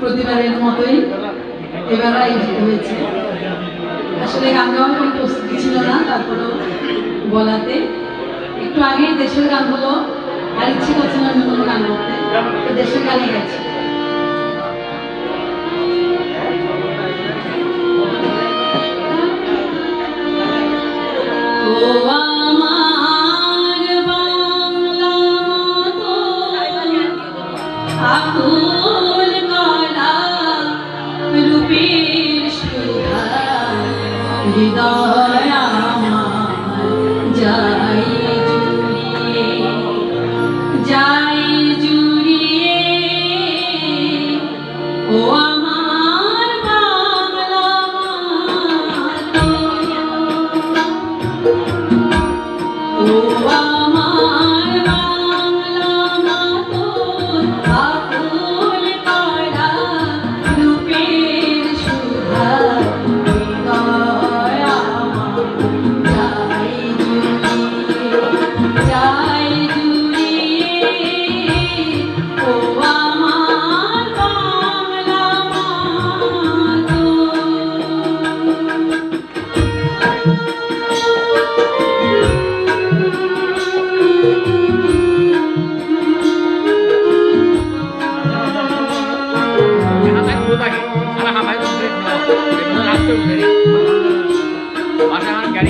প্রতিবারের মতোই এবার হয়েছে। আসলে গান গাওয়ার কোনো প্রস্তুতি ছিল না বলাতে। একটু আগেই দেশের গান হলো, আর ইচ্ছে করছে না অন্য কোনো গান করতে তো দেশের গানই গেছে ও 一道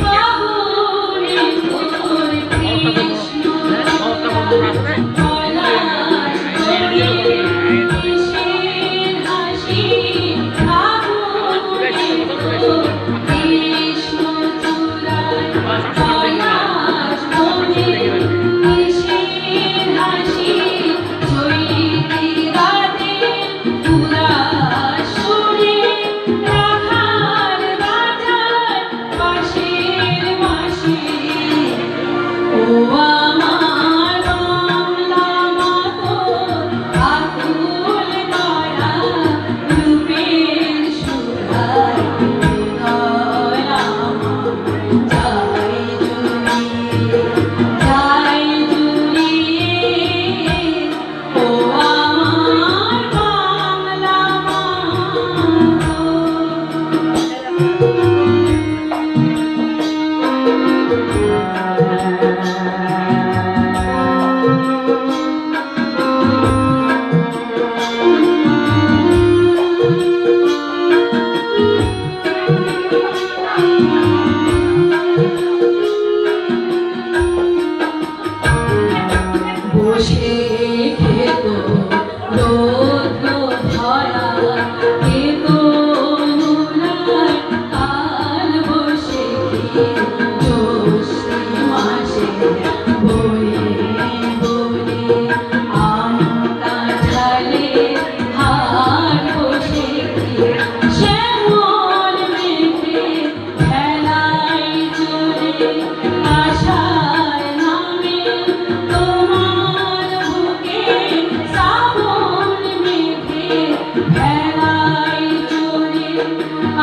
Oh. hoje.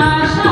আশা